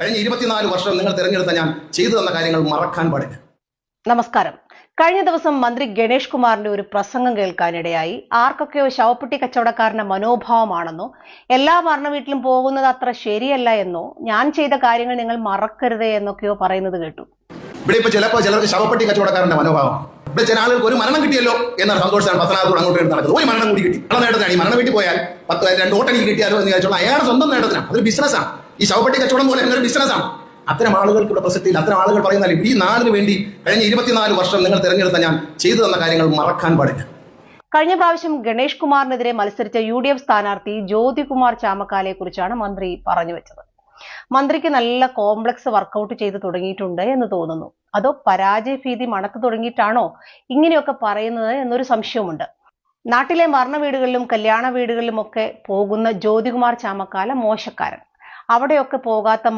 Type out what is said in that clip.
കഴിഞ്ഞ ഇരുപത്തിനാല് വർഷം നിങ്ങൾ തിരഞ്ഞെടുത്ത ഞാൻ ചെയ്തു തന്ന കാര്യങ്ങൾ മറക്കാൻ പാടില്ല. നമസ്കാരം. കഴിഞ്ഞ ദിവസം മന്ത്രി ഗണേഷ് കുമാറിന്റെ ഒരു പ്രസംഗം കേൾക്കാനിടയായി. ആർക്കൊക്കെയോ ശവപ്പെട്ടി കച്ചവടക്കാരന്റെ മനോഭാവമാണെന്നോ എല്ലാ മരണ വീട്ടിലും പോകുന്നത് അത്ര ശരിയല്ല എന്നോ ഞാൻ ചെയ്ത കാര്യങ്ങൾ നിങ്ങൾ മറക്കരുത് എന്നൊക്കെയോ പറയുന്നത് കേട്ടു. ഇവിടെ ഇപ്പൊ ചിലപ്പോൾ ചിലർക്ക് ശവപ്പെട്ടി കച്ചവടക്കാരന്റെ മനോഭാവം. ഇവിടെ ചില ആളുകൾക്ക് ഒരു മരണം കിട്ടിയല്ലോ എന്ന സന്തോഷമാണ് പത്തനാപുരം അങ്ങോട്ട് നടക്കുന്നത്. ഒരു മരണം കൂടി കിട്ടി. നേട്ടത്തിനാണ് ഈ മരണം വീട്ടിൽ പോയാൽ പത്ത് രണ്ട് ഓട്ടണിക്ക് കിട്ടിയാലോ എന്ന് ചോദിച്ചോളാം അയാളുടെ സ്വന്തം നേട്ടത്തിനാണ്. അതൊരു ബിസിനസ്സാണ് ഈ ശവപ്പെട്ടി കച്ചവടം പോലെ എന്നൊരു ബിസിനസ്സാണ് അത്തരം ആളുകൾക്ക് ഇവിടെ പ്രസക്തിയില്ല അത്തരം ആളുകൾ പറയുന്ന ഈ നാടിന് വേണ്ടി കഴിഞ്ഞ ഇരുപത്തിനാല് വർഷം നിങ്ങൾ തിരഞ്ഞെടുത്ത ഞാൻ ചെയ്തു തന്ന കാര്യങ്ങൾ മറക്കാൻ പാടില്ല. കഴിഞ്ഞ പ്രാവശ്യം ഗണേഷ് കുമാറിനെതിരെ മത്സരിച്ച യു ഡി എഫ് സ്ഥാനാർത്ഥി ജ്യോതികുമാർ ചാമക്കാലയെ കുറിച്ചാണ് മന്ത്രി പറഞ്ഞു വെച്ചത്. മന്ത്രിക്ക് നല്ല കോംപ്ലക്സ് വർക്കൗട്ട് ചെയ്ത് തുടങ്ങിയിട്ടുണ്ട് എന്ന് തോന്നുന്നു. അതോ പരാജയ ഭീതി മണത്തു തുടങ്ങിയിട്ടാണോ ഇങ്ങനെയൊക്കെ പറയുന്നത് എന്നൊരു സംശയമുണ്ട് നാട്ടിലെ മരണ വീടുകളിലും കല്യാണ വീടുകളിലും ഒക്കെ പോകുന്ന ജ്യോതികുമാർ ചാമക്കാല മോശക്കാരൻ. അവിടെയൊക്കെ പോകാത്ത